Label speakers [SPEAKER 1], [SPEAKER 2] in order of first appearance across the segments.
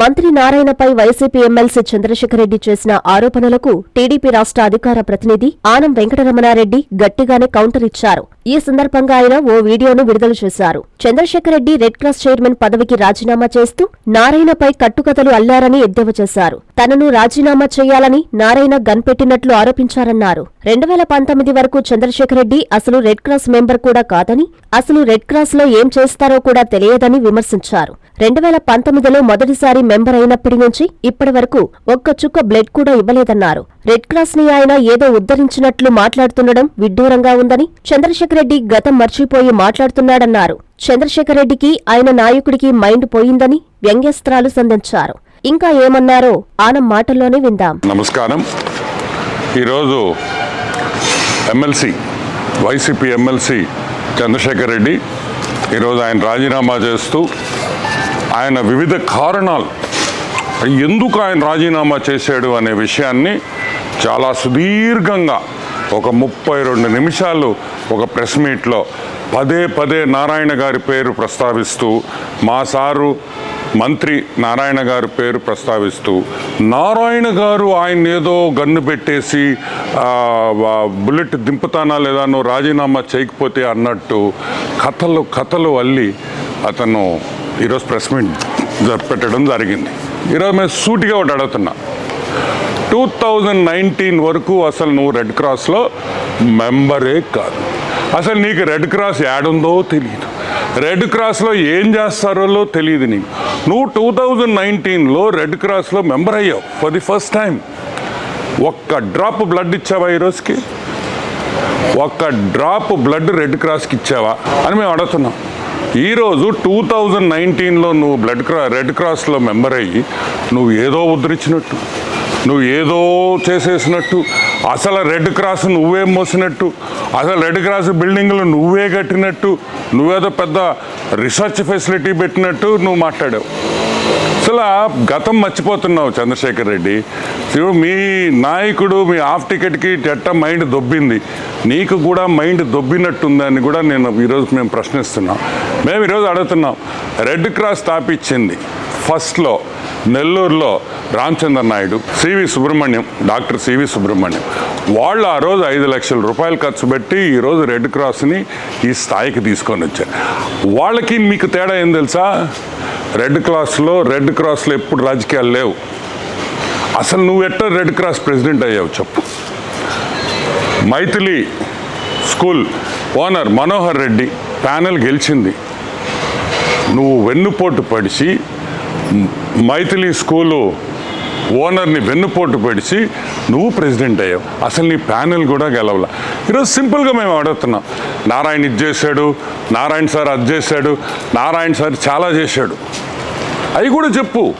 [SPEAKER 1] మంత్రి నారాయణపై YCP MLC Chandrasekhar Reddy చేసిన ఆరోపణలకు టీడీపీ రాష్ట్ర అధికార ప్రతినిధి ఆనం వెంకటరమణారెడ్డి గట్టిగానే కౌంటర్ ఇచ్చారు. ఈ సందర్భంగా ఆయన ఓ వీడియోను విడుదల చేశారు. Chandrasekhar Reddy red cross chairman పదవికి రాజీనామా చేస్తూ నారాయణపై కట్టుకథలు అల్లారని ఎద్దేవా చేశారు. తనను రాజీనామా చేయాలని నారాయణ గన్ పెట్టినట్లు ఆరోపించారన్నారు. రెండు వేల పంతొమ్మిది వరకు చంద్రశేఖర్ రెడ్డి అసలు రెడ్ క్రాస్ మెంబర్ కూడా కాదని అసలు రెడ్ క్రాస్లో ఏం చేస్తారో కూడా తెలియదని విమర్శించారు. రెండు వేల పంతొమ్మిదిలో మొదటిసారి మెంబర్ అయినప్పటి నుంచి ఇప్పటి వరకు ఒక్క చుక్క బ్లడ్ కూడా ఇవ్వలేదన్నారు. రెడ్ క్రాస్ని ఆయన ఏదో ఉద్ధరించినట్లు మాట్లాడుతుండడం విడ్డూరంగా ఉందని చంద్రశేఖర్ రెడ్డి గతం మర్చిపోయి మాట్లాడుతున్నాడన్నారు. చంద్రశేఖర్ రెడ్డికి ఆయన నాయకుడికి మైండ్ పోయిందని వ్యంగ్యస్త్రాలు సంధించారు. ఇంకా ఏమన్నారో ఆనం మాటల్లోనే విందాం.
[SPEAKER 2] నమస్కారం. ఈరోజు MLC YCP MLC Chandrasekhar Reddy ఈరోజు ఆయన రాజీనామా చేస్తూ ఆయన వివిధ కారణాలు. ఎందుకు ఆయన రాజీనామా చేశాడు అనే విషయాన్ని చాలా సుదీర్ఘంగా ఒక ముప్పై రెండు నిమిషాలు ఒక ప్రెస్ మీట్లో పదే పదే నారాయణ గారి పేరు ప్రస్తావిస్తూ మా సారు మంత్రి నారాయణ గారి పేరు ప్రస్తావిస్తూ నారాయణ గారు ఆయన ఏదో గన్ను పెట్టేసి బుల్లెట్ దింపుతానా లేదా నువ్వు రాజీనామా చేయకపోతే అన్నట్టు కథలు కథలు అల్లి అతను ఈరోజు ప్రెస్ మీట్ పెట్టడం జరిగింది. ఈరోజు మేము సూటిగా ఒకటి అడుగుతున్నా. టూ థౌజండ్ నైన్టీన్ వరకు అసలు నువ్వు రెడ్ క్రాస్లో మెంబరే కాదు. అసలు నీకు రెడ్ క్రాస్ యాడుందో తెలియదు రెడ్ క్రాస్లో ఏం చేస్తారో తెలియదు నీకు. నువ్వు టూ థౌజండ్ నైన్టీన్లో రెడ్ క్రాస్లో మెంబర్ అయ్యావు ఫర్ ది ఫస్ట్ టైం ఒక్క డ్రాప్ బ్లడ్ ఇచ్చావా ఈ రోజుకి? ఒక్క డ్రాప్ బ్లడ్ రెడ్ క్రాస్కి ఇచ్చావా? అని మేము అడుగుతున్నాం. ఈరోజు టూ థౌజండ్ నైన్టీన్లో నువ్వు బ్లడ్ క్రా రెడ్ క్రాస్లో మెంబర్ అయ్యి నువ్వు ఏదో ఉద్ధరించినట్టు నువ్వు ఏదో చేసేసినట్టు అసలు రెడ్ క్రాస్ నువ్వే మోసినట్టు అసలు రెడ్ క్రాస్ బిల్డింగ్లు నువ్వే కట్టినట్టు నువ్వేదో పెద్ద రీసెర్చ్ ఫెసిలిటీ పెట్టినట్టు నువ్వు మాట్లాడావు. అసలు గతం మర్చిపోతున్నావు చంద్రశేఖర్ రెడ్డి. మీ నాయకుడు మీ హాఫ్ టికెట్కి ఎట్ట మైండ్ దొబ్బింది. నీకు కూడా మైండ్ దొబ్బినట్టుందని కూడా నేను ఈరోజు మేము ప్రశ్నిస్తున్నాం. మేము ఈరోజు అడుగుతున్నాం. రెడ్ క్రాస్ స్థాపించింది ఫస్ట్లో నెల్లూరులో Ramachandra Naidu CV Subrahmanyam doctor CV Subrahmanyam. వాళ్ళు ఆ రోజు ఐదు లక్షల రూపాయలు ఖర్చు పెట్టి ఈరోజు రెడ్ క్రాస్ని ఈ స్థాయికి తీసుకొని వచ్చారు. వాళ్ళకి మీకు తేడా ఏం తెలుసా? రెడ్ క్రాస్లో రెడ్ క్రాస్లో ఎప్పుడు రాజకీయాలు లేవు. అసలు నువ్వు ఎట్ట రెడ్ క్రాస్ ప్రెసిడెంట్ అయ్యావు చెప్పు. Maithili school owner Manohar Reddy panel గెలిచింది. నువ్వు వెన్నుపోటు పడిచి మైథిలి స్కూలు ఓనర్ని వెన్నుపోటు పడిచి నువ్వు ప్రెసిడెంట్ అయ్యావు. అసలు నీ ప్యానెల్ కూడా గెలవల. ఈరోజు సింపుల్గా మేము అడుగుతున్నాం. నారాయణ ఇది చేశాడు నారాయణ సార్ అది చేశాడు నారాయణ సార్ చాలా చేశాడు. అవి కూడా చెప్పు.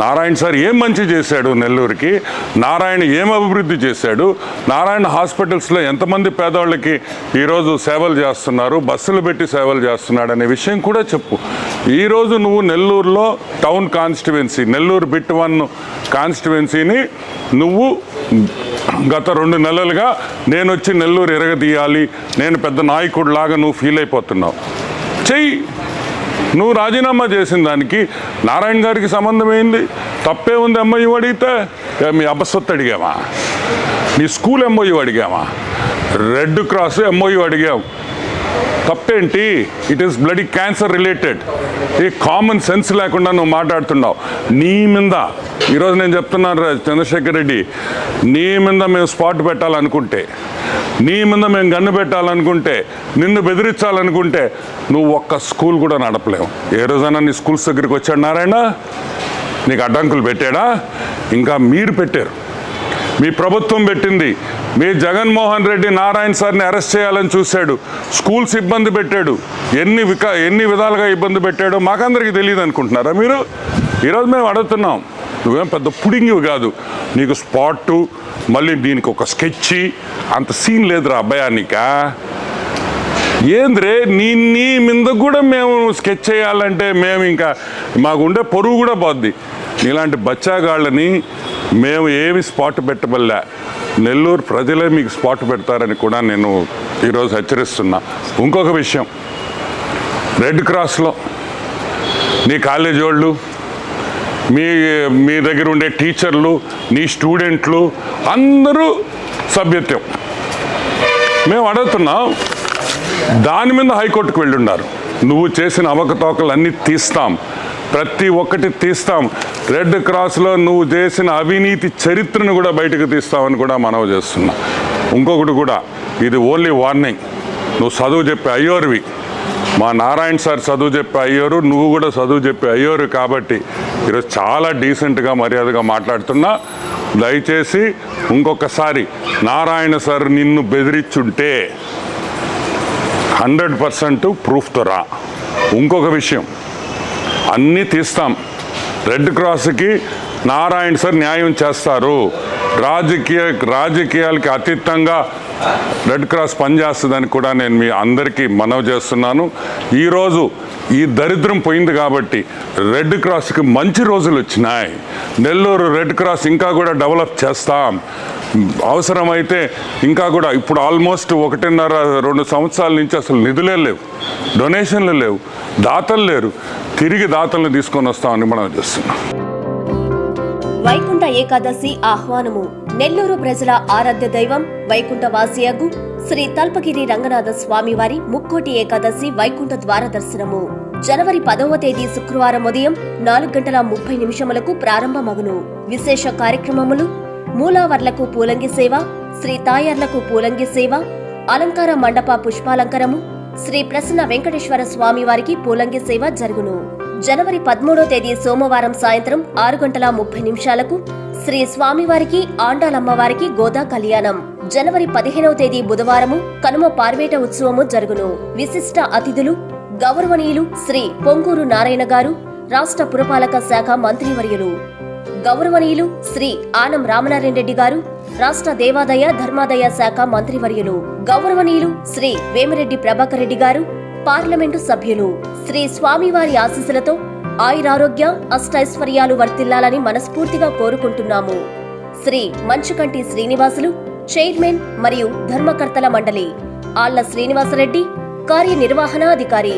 [SPEAKER 2] నారాయణ సార్ ఏం మంచి చేశాడు నెల్లూరుకి? నారాయణ ఏం అభివృద్ధి చేశాడు? నారాయణ హాస్పిటల్స్లో ఎంతమంది పేదవాళ్ళకి ఈరోజు సేవలు చేస్తున్నారు? బస్సులు పెట్టి సేవలు చేస్తున్నాడు అనే విషయం కూడా చెప్పు. ఈరోజు నువ్వు నెల్లూరులో town constituency Nellore bit one కాన్స్టిట్యువెన్సీని నువ్వు గత రెండు నెలలుగా నేను వచ్చి నెల్లూరు ఎరగదీయాలి నేను పెద్ద నాయకుడిలాగా నువ్వు ఫీల్ అయిపోతున్నావు. చెయ్యి. నువ్వు రాజీనామా చేసిన దానికి నారాయణ గారికి సంబంధం ఏంది? తప్పే ఉంది ఎంఓయూ అడిగితే. మీ అబ్బసొత్తు అడిగామా నీ స్కూల్ ఎంఓయూ అడిగామా రెడ్ క్రాస్ ఎంఓయూ అడిగాం తప్పేంటి? It is bloody cancer related ఈ కామన్ సెన్స్ లేకుండా నువ్వు మాట్లాడుతున్నావు. నీ మీద ఈరోజు నేను చెప్తున్నాను రా చంద్రశేఖర్ రెడ్డి నీ మీద మేము స్పాట్ పెట్టాలనుకుంటే నీ మీద మేము గన్ను పెట్టాలనుకుంటే నిన్ను బెదిరించాలనుకుంటే నువ్వు ఒక్క స్కూల్ కూడా నడపలేవు. ఏ రోజైనా నీ స్కూల్స్ దగ్గరికి వచ్చాడు నారాయణ? నీకు అడ్డంకులు పెట్టాడా? ఇంకా మీరు పెట్టారు. మీ ప్రభుత్వం పెట్టింది. మీ జగన్మోహన్ రెడ్డి నారాయణ సార్ని అరెస్ట్ చేయాలని చూశాడు. స్కూల్స్ ఇబ్బంది పెట్టాడు. ఎన్ని విక ఎన్ని విధాలుగా ఇబ్బంది పెట్టాడో మాకందరికీ తెలియదు అనుకుంటున్నారా మీరు? ఈరోజు మేము అడుగుతున్నాం. నువ్వేం పెద్ద పుడింగివి కాదు. నీకు స్పాటు మళ్ళీ దీనికి ఒక స్కెచ్ అంత సీన్ లేదురా అబ్బాయానికా ఏంద్రే నీ నీ మీద కూడా మేము స్కెచ్ చేయాలంటే మేము ఇంకా మాకు ఉండే పొరుగు కూడా పోద్ది. ఇలాంటి బచ్చాగాళ్ళని మేము ఏమి స్పాట్ పెట్టబల్లా. నెల్లూరు ప్రజలే మీకు స్పాట్ పెడతారని కూడా నేను ఈరోజు హెచ్చరిస్తున్నా. ఇంకొక విషయం. రెడ్ క్రాస్లో నీ కాలేజ్ వాళ్ళు మీ మీ దగ్గర ఉండే టీచర్లు నీ స్టూడెంట్లు అందరూ సభ్యత్వం. మేము అడుగుతున్నాం దాని మీద హైకోర్టుకు వెళ్ళున్నారు నువ్వు చేసిన అవకతవకలన్నీ తీస్తాం. ప్రతి ఒక్కటి తీస్తాం. రెడ్ క్రాస్లో నువ్వు చేసిన అవినీతి చరిత్రను కూడా బయటకు తీస్తామని కూడా మనవి చేస్తున్నా. ఇంకొకటి కూడా ఇది ఓన్లీ వార్నింగ్. నువ్వు చదువు చెప్పే అయ్యోరువి. మా నారాయణ సార్ చదువు చెప్పే అయ్యోరు నువ్వు కూడా చదువు చెప్పే అయ్యోరు కాబట్టి ఈరోజు చాలా డీసెంట్గా మర్యాదగా మాట్లాడుతున్నా. దయచేసి ఇంకొకసారి నారాయణ సార్ నిన్ను బెదిరించుంటే హండ్రెడ్ పర్సెంట్ ప్రూఫ్తో రా. ఇంకొక విషయం. అన్నీ తీస్తాం. రెడ్ క్రాస్కి నారాయణ సార్ న్యాయం చేస్తారు. రాజకీయ రాజకీయాలకి అతీతంగా రెడ్ క్రాస్ పనిచేస్తుందని కూడా నేను మీ అందరికీ మనవి చేస్తున్నాను. ఈరోజు ఈ దరిద్రం పోయింది కాబట్టి రెడ్ క్రాస్కి మంచి రోజులు వచ్చినాయి. నెల్లూరు రెడ్ క్రాస్ ఇంకా కూడా డెవలప్ చేస్తాం. అవసరమైతే ఇంకా కూడా ఇప్పుడు ఆల్మోస్ట్ ఒకటిన్నర రెండు సంవత్సరాల నుంచి అసలు నిధులే లేవు. డొనేషన్లు లేవు. దాతలు లేరు. తిరిగి దాతలను తీసుకొని వస్తామని మనం చేస్తున్నాం.
[SPEAKER 1] వైకుంఠ ఏకాదశి ఆహ్వానము. నెల్లూరు ప్రజల ఆరాధ్య దైవం వైకుంఠ వాసియగు శ్రీ తల్పగిరి రంగనాథ స్వామివారి ముక్కోటి ఏకాదశి వైకుంఠ ద్వార దర్శనము. జనవరి పదవ తేదీ శుక్రవారం ఉదయం నాలుగు గంటల ముప్పై నిమిషములకు ప్రారంభమగును. విశేష కార్యక్రమములు మూలావర్లకు పూలంగి సేవ శ్రీ తాయార్లకు పూలంగి సేవ అలంకార మండప పుష్పాలంకరము శ్రీ ప్రసన్న వెంకటేశ్వర స్వామివారికి పూలంగి సేవ జరుగును. జనవరి పదమూడో తేదీ సోమవారం సాయంత్రం ఆరు గంటల ముప్పై నిమిషాలకు శ్రీ స్వామివారికి ఆండాలమ్మవారికి గోదా కళ్యాణం. జనవరి పదిహేనవ తేదీ బుధవారము కనుమ పార్వేట ఉత్సవము జరుగును. విశిష్ట అతిథులు గౌరవనీయులు శ్రీ పొంగూరు నారాయణ గారు రాష్ట్ర పురపాలక శాఖ మంత్రివర్యులు. గౌరవనీయులు శ్రీ ఆనం రామనారాయణ రెడ్డి గారు రాష్ట్ర దేవాదాయ ధర్మాదాయ శాఖ మంత్రివర్యులు. గౌరవనీయులు శ్రీ వేమిరెడ్డి ప్రభాకర్ రెడ్డి గారు పార్లమెంటు సభ్యులు శ్రీ స్వామివారి ఆశీస్సులతో ఆయురారోగ్య అష్టైశ్వర్యాలు వర్తిల్లాలని మనస్ఫూర్తిగా కోరుకుంటున్నాము. శ్రీ మంచుకంటి శ్రీనివాసులు చైర్మన్ మరియు ధర్మకర్తల మండలి ఆళ్ళ శ్రీనివాసరెడ్డి కార్యనిర్వహణాధికారి